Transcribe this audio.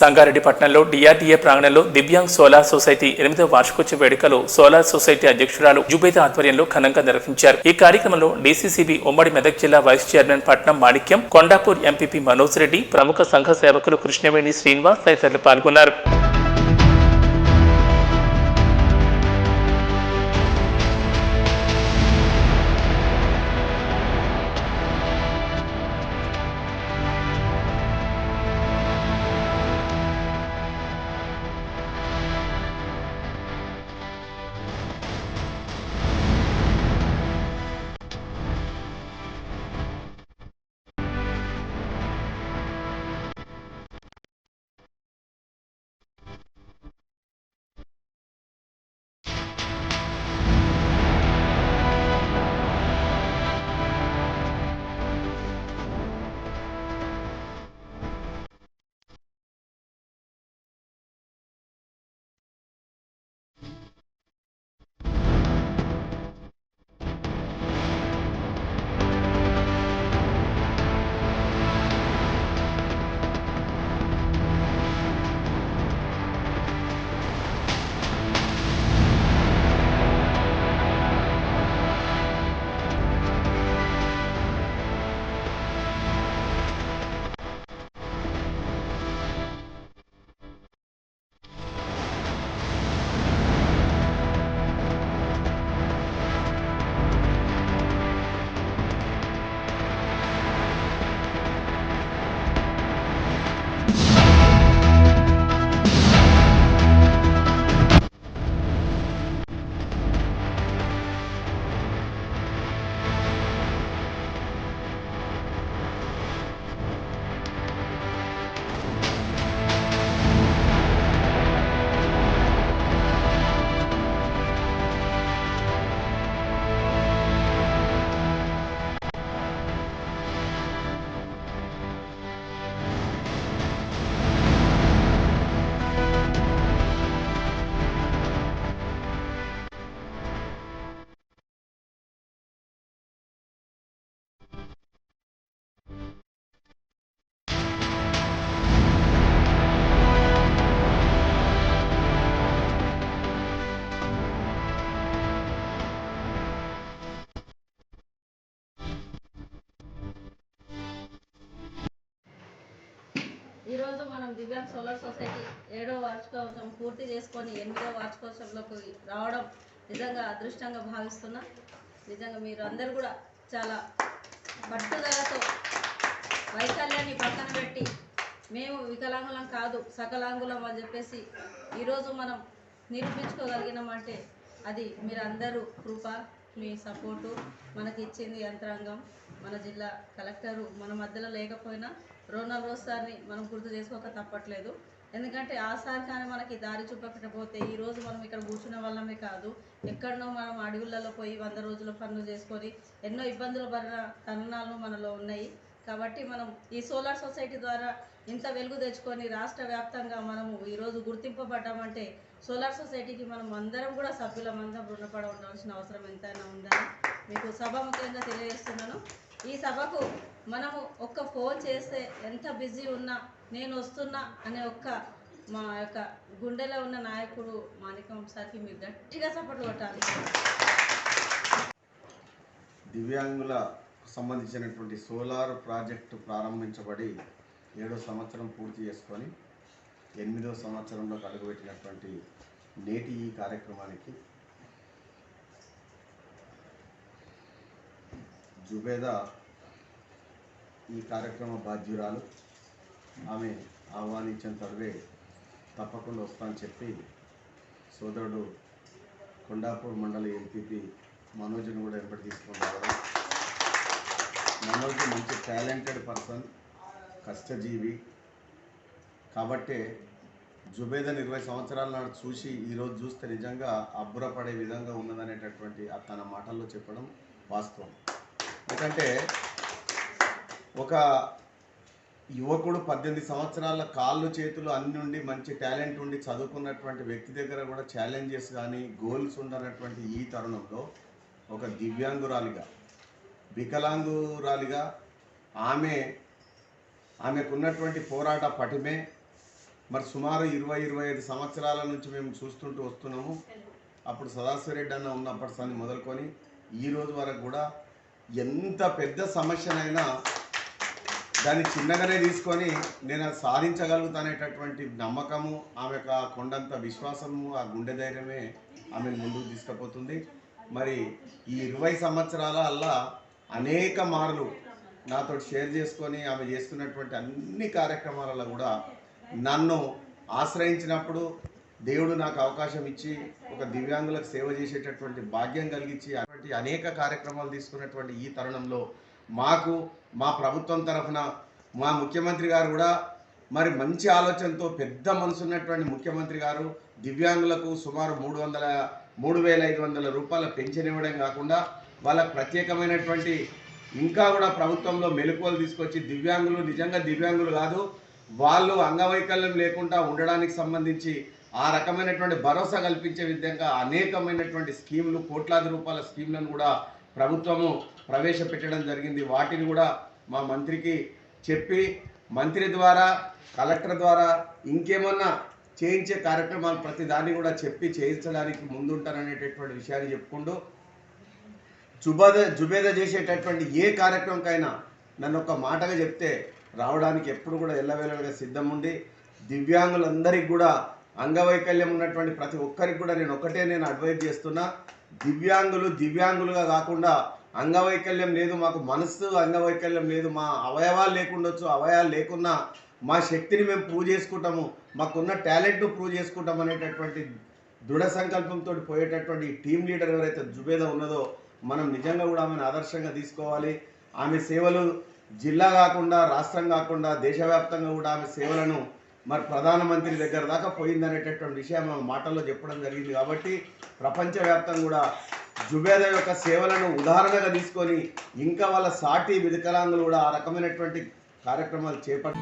సంగారెడ్డిపట్నంలో DRDA ప్రాంగణంలో divyang solar society ఎనిమిదవ వార్షికోత్సవ వేడుకలు సోలార్ సొసైటీ అధ్యక్షురాలు జుబేద ఆధ్వర్యంలో ఘనంగా నిర్వహించారు. ఈ కార్యక్రమంలో డీసీసీబీ ఉమ్మడి మెదక్ జిల్లా vice chairman Patnam Manikyam Kondapur MPP Manoj Reddy ప్రముఖ సంఘ సేవకులు కృష్ణవేణి శ్రీనివాస్ తదితరులు పాల్గొన్నారు. Yeah. ఈరోజు మనం దివ్యాంగ్ సోలార్ సొసైటీ ఏడో వార్షికోత్సవం పూర్తి చేసుకొని ఎనిమిదో వార్షికోత్సవంలోకి రావడం నిజంగా అదృష్టంగా భావిస్తున్నా. నిజంగా మీరు అందరు కూడా చాలా పట్టుదలతో వైకల్యాన్ని పక్కన పెట్టి మేము వికలాంగులం కాదు సకలాంగులం అని చెప్పేసి ఈరోజు మనం నిరూపించుకోగలిగినామంటే అది మీరందరూ కృప మీ సపోర్టు మనకి ఇచ్చింది యంత్రాంగం మన జిల్లా కలెక్టరు మన మధ్యలో లేకపోయినా రోనల్ రోజు సార్ని మనం గుర్తు చేసుకోక తప్పట్లేదు. ఎందుకంటే ఆ సార్ కానీ మనకి దారి చూపకపోతే ఈ రోజు మనం ఇక్కడ కూర్చున్న వాళ్ళమే కాదు ఎక్కడనో మనం అడవులలో పోయి వంద రోజుల పనులు చేసుకొని ఎన్నో ఇబ్బందులు పడిన తరుణాలు మనలో ఉన్నాయి. కాబట్టి మనం ఈ సోలార్ సొసైటీ ద్వారా ఇంత వెలుగు తెచ్చుకొని రాష్ట్ర వ్యాప్తంగా మనము ఈరోజు గుర్తింపబడ్డామంటే సోలార్ సొసైటీకి మనం అందరం కూడా సభ్యులమందరం రుణపడ ఉండాల్సిన అవసరం ఎంతైనా ఉందని మీకు సభ ముఖ్యంగా తెలియజేస్తున్నాను. ఈ సభకు మనము ఒక్క ఫోన్ చేస్తే ఎంత బిజీ ఉన్నా నేను వస్తున్నా అనే ఒక్క మా యొక్క గుండెలో ఉన్న నాయకుడు మాణికం సార్కి మీరు గట్టిగా సపోర్ట్ కొట్టాలి. దివ్యాంగుల సంబంధించినటువంటి సోలార్ ప్రాజెక్టు ప్రారంభించబడి ఏడో సంవత్సరం పూర్తి చేసుకొని ఎనిమిదో సంవత్సరంలోకి అడుగుపెట్టినటువంటి నేటి ఈ కార్యక్రమానికి జుబేదా ఈ కార్యక్రమ బాధ్యురాలు. ఆమె ఆహ్వానించిన తర్వే తప్పకుండా వస్తానని చెప్పి సోదరుడు కొండాపూర్ మండల ఎంపీపీ మనోజ్ని కూడా వెంబడి తీసుకుంటున్నారు రావడం మనోజ్ మంచి టాలెంటెడ్ పర్సన్ కష్టజీవి కాబట్టే జుబేదన్ ఇరవై సంవత్సరాల నాడు చూసి ఈరోజు చూస్తే నిజంగా అబ్బురపడే విధంగా ఉన్నదనేటటువంటి తన మాటల్లో చెప్పడం వాస్తవం. ఎందుకంటే ఒక యువకుడు పద్దెనిమిది సంవత్సరాల కాళ్ళు చేతులు అన్ని ఉండి మంచి టాలెంట్ ఉండి చదువుకున్నటువంటి వ్యక్తి దగ్గర కూడా ఛాలెంజెస్ కానీ గోల్స్ ఉండనటువంటి ఈ తరుణంలో ఒక దివ్యాంగురాలిగా వికలాంగురాలిగా ఆమె ఆమెకున్నటువంటి పోరాట పటిమే మరి సుమారు ఇరవై ఇరవై ఐదు సంవత్సరాల నుంచి మేము చూస్తుంటూ వస్తున్నాము. అప్పుడు సదాశివరెడ్డి అన్న ఉన్నప్పటి సంది మొదలుకొని ఈ రోజు వరకు కూడా ఎంత పెద్ద సమస్యనైనా దాన్ని చిన్నగానే తీసుకొని నేను అది సాధించగలుగుతానేటటువంటి నమ్మకము ఆమె యొక్క ఆ కొండంత విశ్వాసము ఆ గుండె ధైర్యమే ఆమెను ముందుకు తీసుకుపోతుంది. మరి ఈ ఇరవై సంవత్సరాల అల్లా అనేక మార్లు నాతో షేర్ చేసుకొని ఆమె చేస్తున్నటువంటి అన్ని కార్యక్రమాలలో కూడా నన్ను ఆశ్రయించినప్పుడు దేవుడు నాకు అవకాశం ఇచ్చి ఒక దివ్యాంగులకు సేవ చేసేటటువంటి భాగ్యం కలిగించి అటువంటి అనేక కార్యక్రమాలు తీసుకున్నటువంటి ఈ తరుణంలో మాకు మా ప్రభుత్వం తరఫున మా ముఖ్యమంత్రి గారు కూడా మరి మంచి ఆలోచనతో పెద్ద మనసు ఉన్నటువంటి ముఖ్యమంత్రి గారు దివ్యాంగులకు సుమారు మూడు వందల మూడు వేల ఐదు వందల రూపాయల పెన్షన్ ఇవ్వడం కాకుండా వాళ్ళకు ప్రత్యేకమైనటువంటి ఇంకా కూడా ప్రభుత్వంలో మెలకువలు తీసుకొచ్చి దివ్యాంగులు నిజంగా దివ్యాంగులు కాదు వాళ్ళు అంగవైకల్యం లేకుండా ఉండడానికి సంబంధించి ఆ రకమైనటువంటి భరోసా కల్పించే విధంగా అనేకమైనటువంటి స్కీములు కోట్లాది రూపాయల స్కీమ్లను కూడా ప్రభుత్వము ప్రవేశపెట్టడం జరిగింది. వాటిని కూడా మా మంత్రికి చెప్పి మంత్రి ద్వారా కలెక్టర్ ద్వారా ఇంకేమన్నా చేయించే కార్యక్రమాలు ప్రతి దాన్ని కూడా చెప్పి చేయించడానికి ముందుంటారనేటటువంటి విషయాన్ని చెప్పుకుంటూ జుబేద జుబేద చేసేటటువంటి ఏ కార్యక్రమంకైనా నన్ను ఒక మాటగా చెప్తే రావడానికి ఎప్పుడు కూడా ఎల్లవేళలుగా సిద్ధం ఉండి దివ్యాంగులందరికీ కూడా అంగవైకల్యం ఉన్నటువంటి ప్రతి ఒక్కరికి కూడా నేను ఒకటే నేను అడ్వైజ్ చేస్తున్నా దివ్యాంగులు దివ్యాంగులుగా కాకుండా అంగవైకల్యం లేదు మాకు మనస్సు అంగవైకల్యం లేదు మా అవయవాలు లేకుండొచ్చు అవయవాలు లేకున్నా మా శక్తిని మేము ప్రూవ్ చేసుకుంటాము మాకున్న టాలెంట్ను ప్రూవ్ చేసుకుంటాం అనేటటువంటి దృఢ సంకల్పంతో పోయేటటువంటి టీం లీడర్ ఎవరైతే జుబేద ఉన్నదో మనం నిజంగా కూడా ఆమెను ఆదర్శంగా తీసుకోవాలి. ఆమె సేవలు జిల్లా కాకుండా రాష్ట్రం కాకుండా దేశవ్యాప్తంగా కూడా ఆమె సేవలను మరి ప్రధానమంత్రి దగ్గర దాకా పోయిందనేటటువంటి విషయం ఆమె మాటల్లో చెప్పడం జరిగింది కాబట్టి ప్రపంచవ్యాప్తంగా కూడా జుబేదా యొక్క సేవలను ఉదాహరణగా తీసుకొని ఇంకా వాళ్ళ సాటి వికలాంగులు కూడా ఆ రకమైనటువంటి కార్యక్రమాలు చేపట్ట